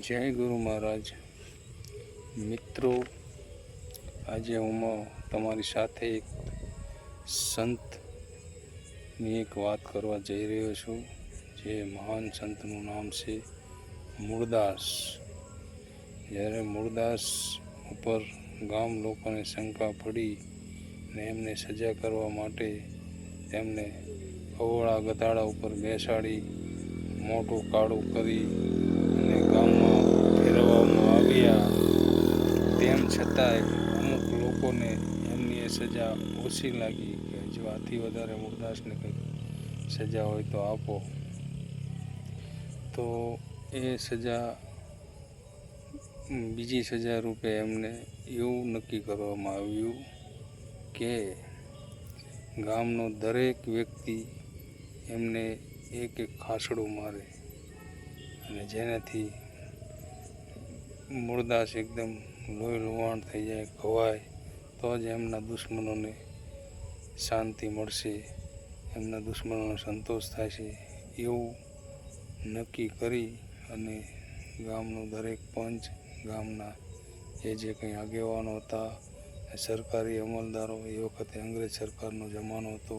જય ગુરુ મહારાજ. મિત્રો, આજે હું તમારી સાથે એક સંતની એક વાત કરવા જઈ રહ્યો છું, જે મહાન સંતનું નામ છે મૂળદાસ જ્યારે મૂળદાસ ઉપર ગામ લોકોને શંકા પડી ને એમને સજા કરવા માટે તેમને અવળા ગધાડા ઉપર બેસાડી, મોટું કાળું કરી ફેરવવામાં તેમ છતાંય અમુક લોકોને એમની એ સજા ઓછી લાગી કે જો આથી વધારે મુરદાસને કંઈક સજા હોય તો આપો. તો એ સજા, બીજી સજા રૂપે એમને એવું નક્કી કરવામાં આવ્યું કે ગામનો દરેક વ્યક્તિ એમને એક એક ખાસડું મારે અને જેનાથી મૂળદાસ એકદમ લોહી લુવાણ થઈ જાય ઘવાય તો જ એમના દુશ્મનોને શાંતિ મળશે, એમના દુશ્મનોનો સંતોષ થશે એવું નક્કી કરી અને ગામનો દરેક પંચ ગામના એ જે કંઈ આગેવાનો હતા સરકારી અમલદારો, એ વખતે અંગ્રેજ સરકારનો જમાનો હતો,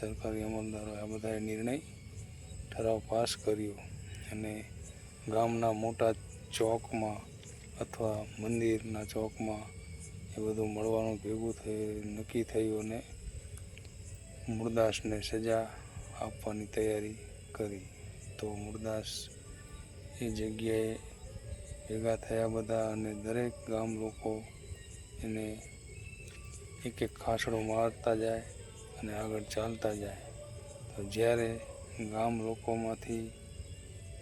સરકારી અમલદારો આ બધાએ નિર્ણય ઠરાવ પાસ કર્યો અને ગામના મોટા ચોકમાં અથવા મંદિરના ચોકમાં એ બધું મળવાનું ભેગું થયું નક્કી થયું અને મૂળદાસને સજા આપવાની તૈયારી કરી. તો મૂળદાસ એ જગ્યાએ ભેગા થયા બધા અને દરેક ગામ લોકો એને એક એક ખાસડો મારતા જાય અને આગળ ચાલતા જાય. તો જ્યારે ગામ લોકોમાંથી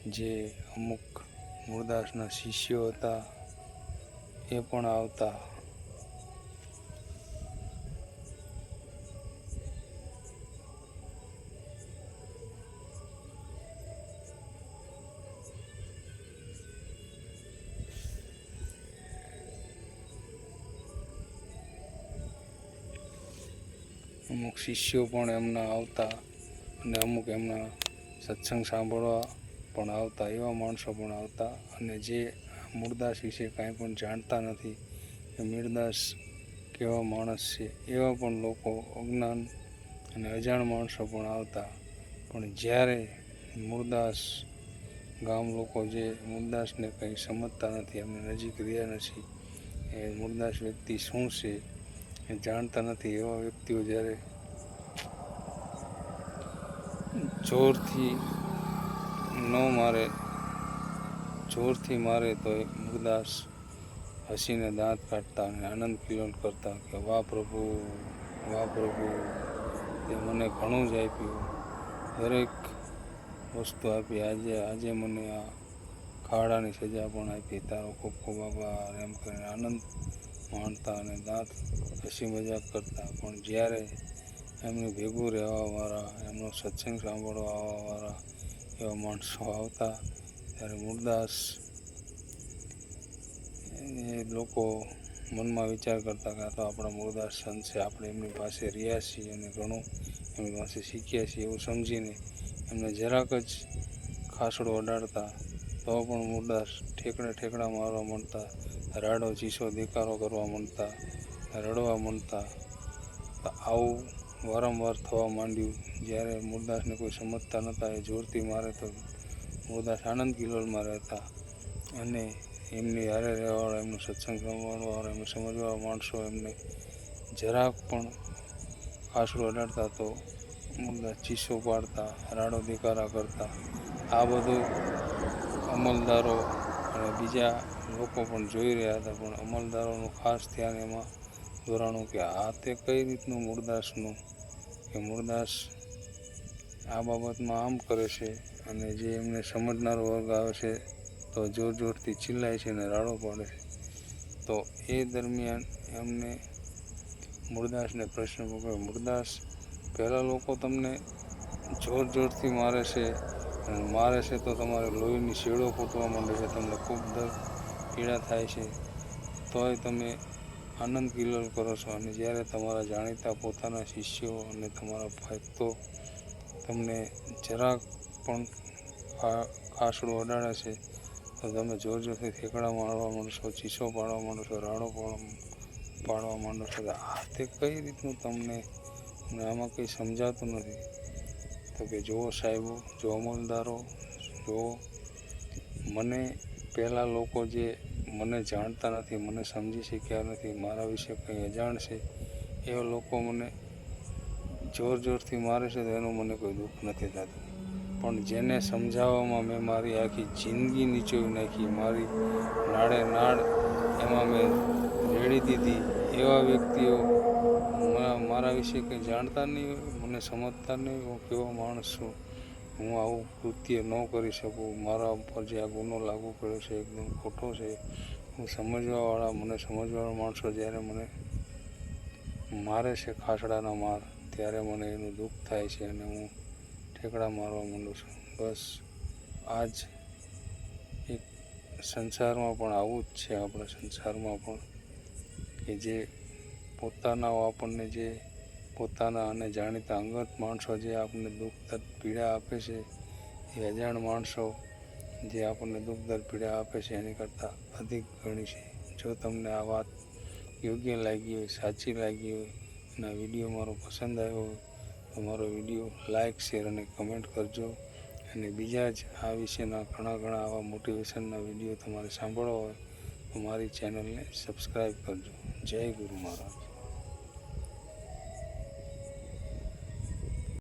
જે અમુક મૂળદાસના શિષ્યો હતા, એ પણ આવતા. અમુક શિષ્યો પણ એમના આવતા અને અમુક એમના સત્સંગ સાંભળવા પણ આવતા, એવા માણસો પણ આવતા અને જે મૂળદાસ વિશે કાંઈ પણ જાણતા નથી કે મીરદાસ કેવા માણસ છે, એવા પણ લોકો અજ્ઞાન અને અજાણ માણસો પણ આવતા. પણ જ્યારે મૂળદાસ, ગામ લોકો જે મૂળદાસને કંઈ સમજતા નથી એમને નજીક રહ્યા નથી, એ મૂળદાસ વ્યક્તિ શું છે, એ જાણતા નથી. એવા વ્યક્તિઓ જ્યારે જોરથી ન મારે, જોરથી મારે તો એ મુગદાસ હસીને દાંત કાઢતા અને આનંદ કિલોલ કરતા કે, વાહ પ્રભુ વાહ પ્રભુ તે મને ઘણું જ આપ્યું. દરેક વસ્તુ આપી. આજે આજે મને આ ખાડાની સજા પણ આપી. તારો ખૂબ ખૂબ આભાર. એમ કરીને આનંદ માણતા અને દાંત હસી મજાક કરતા. પણ જ્યારે એમનું ભેગું રહેવાવાળા, એમનો સત્સંગ સાંભળવા આવવાવાળા એવા માણસો આવતા? ત્યારે મૂળદાસ એ લોકો મનમાં વિચાર કરતા કે આ તો આપણા મૂળદાસ સંત છે, આપણે એમની પાસે રહ્યા છીએ અને ઘણું એમની પાસે શીખ્યા છીએ એવું સમજીને એમને જરાક જ ખાસડો અડાડતા, તો પણ મૂળદાસ ઠેકડે ઠેકડા મારવા માંડતા, રાડો ચીસો દેકારો કરવા માંડતા, રડવા માંડતા. આવું વારંવાર થવા માંડ્યું. જ્યારે મૂળદાસને કોઈ સમજતા નહોતા, એ જોરથી મારે તો મૂળદાસ આનંદ કિલોલમાં રહેતા અને એમની હારે રહેવાવાળા, એમનું સત્સંગ સાંભળવાવાળા એમને સમજવા માણસો એમને જરાક પણ આશરો અડાડતા તો મૂળદાસ ચીસો પાડતા, રાડો દેકારા કરતા. આ બધું અમલદારો અને બીજા લોકો પણ જોઈ રહ્યા હતા, પણ અમલદારોનું ખાસ ધ્યાન એમાં દોરાણું કે આ તે કઈ રીતનું મૂળદાસનું? કે મૂળદાસ આ બાબતમાં આમ કરે છે અને જે એમને સમજનારો વર્ગ આવે છે, તો જોર જોરથી ચિલ્લાય છે અને રાડો પાડે છે. તો એ દરમિયાન એમને મૂળદાસને પ્રશ્ન પૂછ્યો મૂળદાસ, પહેલાં લોકો તમને જોર જોરથી મારે છે અને મારે છે તો તમારે લોહીની શેડો ફૂટવા માંડે છે. તમને ખૂબ દર પીડા થાય છે. તોય તમે આનંદ કિલોલ કરો છો અને જ્યારે તમારા જાણીતા પોતાના શિષ્યો અને તમારા ભક્તો તમને જરાક પણ કાસડું અડાડે છે, તો તમે જોર જોરથી ઠેકડા મારવા માંડશો, ચીસો પાડવા માંડશો, રાડો પાડવા પાડવા માંડો છો તો આ તે કઈ રીતનું તમને આમાં કંઈ સમજાતું નથી. તો કે જુઓ સાહેબો જો અમલદારો, જુઓ, મને પહેલાં લોકો જે મને જાણતા નથી, મને સમજી શક્યા નથી, મારા વિશે કંઈ અજાણ છે, એવા લોકો મને જોર જોરથી મારે છે તો એનું મને કોઈ દુઃખ નથી થતું. પણ જેને સમજાવવામાં મેં મારી આખી જિંદગી નીચોવી નાખી, મારી નાડે નાડ એમાં મેં રેડી દીધી, એવા વ્યક્તિઓ મારા વિશે કંઈ જાણતા નહીં હોય, મને સમજતા નહીં હું કેવો માણસ છું? હું આવું કૃત્ય ન કરી શકું. મારા ઉપર જે આ ગુનો લાગુ કર્યો છે એકદમ ખોટો છે, હું સમજવાવાળા, મને સમજવાવાળા માણસો જ્યારે મને મારે છે ખાસડાના માર, ત્યારે મને એનું દુઃખ થાય છે અને હું ઠેકડા મારવા માંડું છું. બસ, આજ એક સંસારમાં પણ આવું જ છે, આપણા સંસારમાં પણ, કે જે પોતાના આપણને જે પોતાના અને જાણીતા અંગત માણસો જે આપણને દુઃખ દર્દ પીડા આપે છે, એ અજાણ માણસો જે આપણને દુઃખ દર પીડા આપે છે, એની કરતાં અધિક ઘણી છે. જો તમને આ વાત યોગ્ય લાગી હોય, સાચી લાગી હોય, અને આ વીડિયો મારો પસંદ આવ્યો હોય, તો મારો વીડિયો લાઇક શેર અને કમેન્ટ કરજો. અને બીજા જ આ વિશેના ઘણા ઘણા આવા મોટિવેશનના વીડિયો તમારે સાંભળવા હોય, તો મારી ચેનલને સબસ્ક્રાઈબ કરજો. જય ગુરુ મહારાજ.